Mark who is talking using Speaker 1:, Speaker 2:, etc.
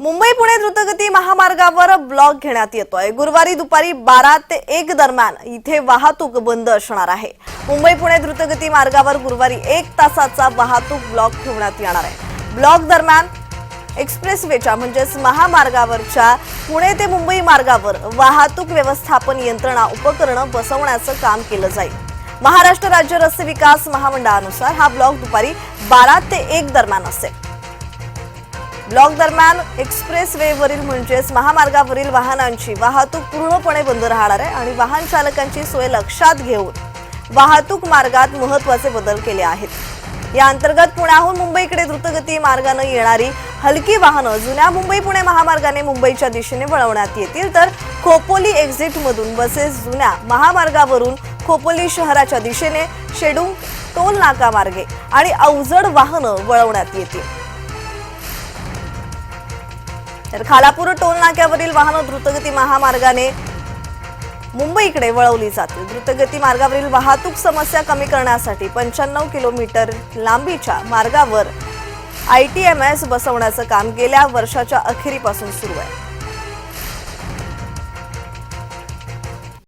Speaker 1: मुंबई पुणे द्रुतगती महामार्गावर ब्लॉक घेण्यात येतोय. गुरुवारी दुपारी बारा ते एक दरम्यान इथे वाहतूक बंद असणार आहे. मुंबई पुणे द्रुतगती मार्गावर गुरुवारी एक तासाचा वाहतूक ब्लॉक ठेवण्यात येणार आहे. ब्लॉक दरम्यान एक्सप्रेसवेच्या म्हणजेच महामार्गावरच्या पुणे ते मुंबई मार्गावर वाहतूक व्यवस्थापन यंत्रणा उपकरणं बसवण्याचं काम केलं जाईल. महाराष्ट्र राज्य रस्ते विकास महामंडळानुसार हा ब्लॉक दुपारी बारा ते एक दरम्यान असेल. ब्लॉक दरम्यान एक्सप्रेस वेवरील म्हणजेच महामार्गावरील वाहनांची वाहतूक पूर्णपणे बंद राहणार आहे आणि वाहन चालकांची सोय लक्षात घेऊन वाहतूक मार्गात महत्त्वाचे बदल केले आहेत. या अंतर्गत पुण्याहून मुंबईकडे द्रुतगती मार्गानं येणारी हलकी वाहनं जुन्या मुंबई पुणे महामार्गाने मुंबईच्या दिशेने वळवण्यात येतील तर खोपोली एक्झिट मधून बसेस जुन्या महामार्गावरून खोपोली शहराच्या दिशेने शेडूंग टोल नाका मार्गे आणि अवजड वाहनं वळवण्यात येतील. तर खालापूर टोल नाक्यावरील वाहनं द्रुतगती महामार्गाने मुंबईकडे वळवली जातील द्रुतगती मार्गावरील वाहतूक समस्या कमी करण्यासाठी पंच्याण्णव किलोमीटर लांबीच्या मार्गावर आय टी एम एस बसवण्याचं काम गेल्या वर्षाच्या अखेरीपासून सुरू आहे.